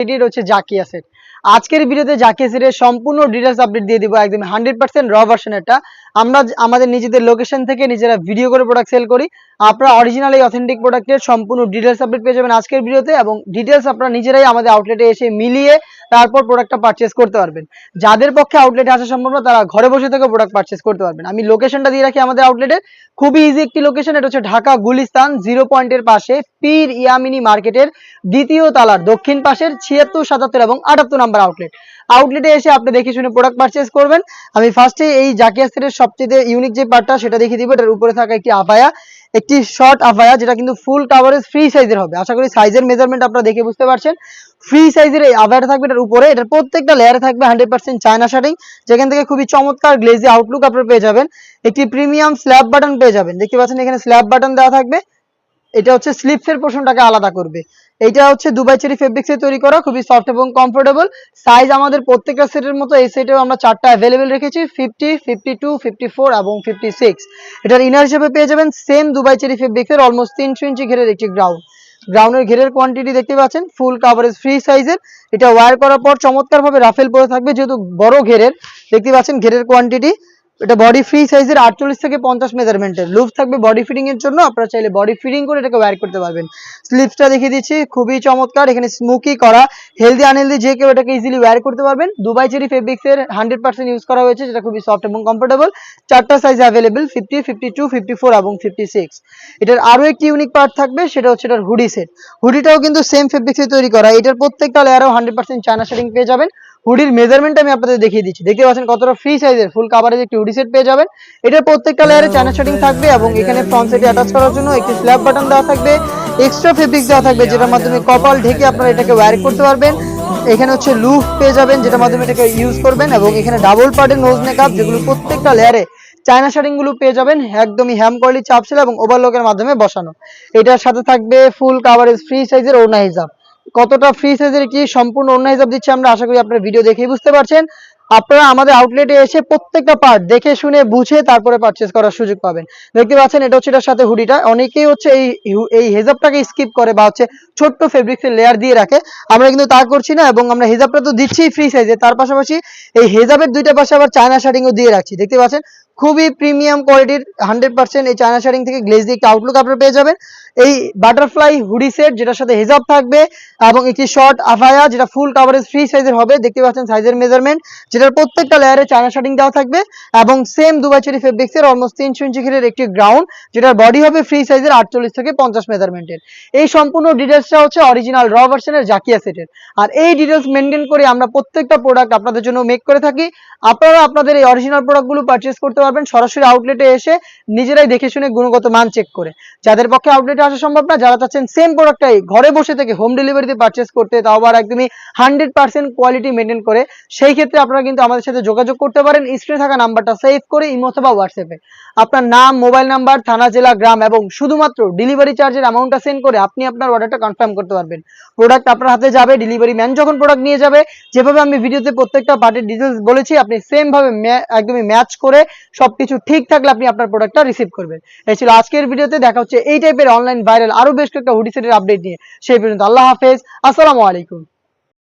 এটি হচ্ছে জাকিয়া সেট আজকের ভিডিওতে জাকিয়া সেটের সম্পূর্ণ ডিটেলস আপডেট দিয়ে দিব একদম হান্ড্রেড পার্সেন্ট র ভার্সন এটা আমরা আমাদের নিজেদের লোকেশন থেকে নিজেরা ভিডিও করে প্রোডাক্ট সেল করি। আপনারা অরিজিনাল এই অথেন্টিক প্রোডাক্টের সম্পূর্ণ ডিটেলস আপডেট পেয়ে যাবেন আজকের ভিডিওতে এবং ডিটেলস আপনারা নিজেরাই আমাদের আউটলেটে এসে মিলিয়ে তারপর প্রোডাক্টটা পারচেস করতে পারবেন। যাদের পক্ষে আউটলেটে আসা সম্ভব না, তারা ঘরে বসে থেকে প্রোডাক্ট পারচেস করতে পারবেন। আমি লোকেশনটা দিয়ে রাখি আমাদের আউটলেটে খুবই ইজি একটি লোকেশন এটা হচ্ছে ঢাকা গুলিস্তান জিরো পয়েন্টের পাশে পীর ইয়ামিনী মার্কেটের দ্বিতীয় তালার দক্ষিণ পাশের ছিয়াত্তর, সাতাত্তর এবং আটাত্তর নাম্বার আউটলেট আউটলেটে এসে আপনি দেখে শুনে প্রোডাক্ট পারচেস করবেন। আমি ফার্স্টে এই জাকিয়া সেটের সবচেয়ে ইউনিক যে পার্টটা সেটা দেখিয়ে দিব। এটার উপরে থাকা একটি আফায়া একটি শর্ট আফায়া যেটা কিন্তু ফুল কাভারেজ ফ্রি সাইজের হবে। আশা করি সাইজের মেজারমেন্ট আপনারা দেখে বুঝতে পারছেন। ফ্রি সাইজের এই আফায়াটা থাকবে এটার উপরে। এটার প্রত্যেকটা লেয়ারে থাকবে হান্ড্রেড পার্সেন্ট চায়না শার্টিং যেখান থেকে খুবই চমৎকার গ্লেজি আউটলুক আপনারা পেয়ে যাবেন। একটি প্রিমিয়াম স্ল্যাব বাটন পেয়ে যাবেন। দেখতে পাচ্ছেন এখানে স্ল্যাব বাটন দেওয়া থাকবে। এটা হচ্ছে স্লিপসের পোর্শনটাকে আলাদা করবে। এটা হচ্ছে দুবাই চেরি ফেব্রিক্সে তৈরি করা, খুবই সফট এবং কমফোর্টেবল সাইজ আমাদের প্রত্যেকটা সেটের মতো এই সেটেও আমরা চারটা অ্যাভেলেবেল রেখেছি fifty fifty two fifty four এবং ফিফটি সিক্স এটার ইনার হিসেবে পেয়ে যাবেন সেম দুবাই চেরি ফেব্রিক্সের অলমোস্ট তিনশো ইঞ্চি ঘেরের একটি গ্রাউন্ড গ্রাউন্ডের ঘেরের কোয়ান্টিটি দেখতে পাচ্ছেন ফুল কাভারেজ ফ্রি সাইজের এটা ওয়ার করার পর চমৎকার ভাবে রাফেল পরে থাকবে, যেহেতু বড় ঘেরের, দেখতে পাচ্ছেন ঘেরের কোয়ান্টিটি এটা বডি ফ্রি সাইজের আটচল্লিশ থেকে পঞ্চাশ মেজারমেন্টের লুপ থাকবে বডি ফিটিং এর জন্য। আপনারা চাইলে বডি ফিটিং করে এটাকে ওয়্যার করতে পারবেন। স্লিপসটা দেখিয়ে দিচ্ছি। খুবই চমৎকার। এখানে স্মোকি করা। হেলদি আনহেলদি যে কেউ এটাকে ইজিলি ওয়্যার করতে পারবেন। দুবাই চেরি ফেব্রিক্স এর হান্ড্রেড পার্সেন্ট ইউজ করা হয়েছে, যেটা খুবই সফট এবং কমফোর্টেবল চারটা size available fifty fifty two fifty four এবং ফিফটি সিক্স এটার আরও একটি ইউনিক পার্ট থাকবে, সেটা হচ্ছে এটার হুডি সেট হুডিটাও কিন্তু সেম ফেব্রিক্সে তৈরি করা। এটার প্রত্যেকটা লেয়ারও হান্ড্রেড পার্সেন্ট চায়না শেডিং পেয়ে যাবেন। হুডির মেজারমেন্ট আমি আপনাদের দেখিয়ে দিচ্ছি। দেখতে পাচ্ছেন কতটা ফ্রি সাইজের ফুল কাভারেজ একটি হুডি সেট পেয়ে যাবেন। এটার প্রত্যেকটা লেয়ারে চায়না শেডিং থাকবে এবং এখানে ফ্রন্ট সাইডে অ্যাটাচ করার জন্য একটি স্ল্যাব বাটন দেওয়া থাকবে এক্সট্রা ফেব্রিক দেওয়া থাকবে, যেটার মাধ্যমে কপাল ঢেকে আপনারা এটাকে ওয়্যার করতে পারবেন। এখানে হচ্ছে লুফ পেয়ে যাবেন, যেটার মাধ্যমে এটাকে ইউজ করবেন এবং এখানে ডাবল পার্টের নোজ মেকআপ যেগুলো প্রত্যেকটা লেয়ারে চায়না শার্টিংগুলো পেয়ে যাবেন, একদমই হ্যাম কোয়ালিটি চাপছিল এবং ওভারলকের মাধ্যমে বসানো। এটার সাথে থাকবে ফুল কাভারেজ ফ্রি সাইজের ওড়না হিজাব কতটা ফ্রি সাইজের কি সম্পূর্ণ ওড়না হিসাব দিচ্ছে আমরা আশা করি আপনারা ভিডিও দেখেই বুঝতে পারছেন। আপনারা আমাদের আউটলেটে এসে প্রত্যেকটা পার্ট দেখে শুনে, বুঝে তারপরে পারচেস করার সুযোগ পাবেন। দেখতে পাচ্ছেন, এটা হচ্ছে এটার সাথে হুডিটা অনেকেই হচ্ছে এই এই হেজাবটাকে স্কিপ করে বা হচ্ছে ছোট্ট ফেব্রিক্সের লেয়ার দিয়ে রাখে। আমরা কিন্তু তা করছি না এবং আমরা হেজাবটা তো দিচ্ছি ফ্রি সাইজে তার পাশাপাশি এই হেজাবের দুইটা পাশে আবার চায়না শার্টিংও দিয়ে রাখছি। দেখতে পাচ্ছেন খুবই প্রিমিয়াম কোয়ালিটির হান্ড্রেড পার্সেন্ট এই চায়না শার্টিং থেকে গ্লেজ দিয়ে একটা আউটলুক আপনারা পেয়ে যাবেন। এই বাটারফ্লাই হুডি সেট যেটার সাথে হেজাব থাকবে এবং একটি শর্ট আফায়া যেটা ফুল কাভারেজ ফ্রি সাইজের হবে, দেখতে পাচ্ছেন সাইজের মেজারমেন্ট যেটার প্রত্যেকটা লেয়ারে চায়না শার্টিং দেওয়া থাকবে এবং সেম দুবাই চেরি ফেব্রিক্স এর অলমোস্ট তিনশো ইঞ্চি ঘিরের একটি গ্রাউন্ড যেটার বডি হবে ফ্রি সাইজের আটচল্লিশ থেকে পঞ্চাশ মেজারমেন্টের এই সম্পূর্ণ ডিটেলসটা হচ্ছে অরিজিনাল র ভার্সনের জাকিয়া সেটের আর এই ডিটেলস মেনটেন করে আমরা প্রত্যেকটা প্রোডাক্ট আপনাদের জন্য মেক করে থাকি। আপনারা আপনাদের এই অরিজিনাল প্রোডাক্টগুলো পারচেস করতে পারবেন সরাসরি আউটলেটে এসে নিজেরাই দেখে শুনে গুণগত মান চেক করে। যাদের পক্ষে আউটলেটে আসা সম্ভব না, যারা চাচ্ছেন সেম প্রোডাক্টটাই ঘরে বসে থেকে হোম ডেলিভারিতে পারচেস করতে, তাও আবার একদমই হান্ড্রেড পার্সেন্ট কোয়ালিটি মেনটেন করে, সেই ক্ষেত্রে আপনারা কিন্তু আমাদের সাথে যোগাযোগ করতে পারেন। স্ক্রিনে থাকা নাম্বারটা সেভ করে ইমো অথবা হোয়াটসঅ্যাপে আপনার নাম মোবাইল নাম্বার থানা, জেলা, গ্রাম এবং শুধুমাত্র ডেলিভারি চার্জের অ্যামাউন্টটা সেন্ড করে আপনি আপনার অর্ডারটা কনফার্ম করতে পারবেন। প্রোডাক্ট আপনার হাতে যাবে ডেলিভারি ম্যান যখন প্রোডাক্ট নিয়ে যাবে, যেভাবে আমি ভিডিওতে প্রত্যেকটা পার্টির ডিটেলস বলেছি, আপনি সেম ভাবে ম্যা- একদমই ম্যাচ করে সবকিছু ঠিক থাকলে আপনি আপনার প্রোডাক্টটা রিসিভ করবেন। এই ছিল আজকের ভিডিওতে, দেখা হচ্ছে এই টাইপের অনলাইন ভাইরাল আরও বেশ কয়েকটা হুডি সেটের আপডেট নিয়ে। সেই পর্যন্ত আল্লাহ হাফেজ, আসসালামু আলাইকুম।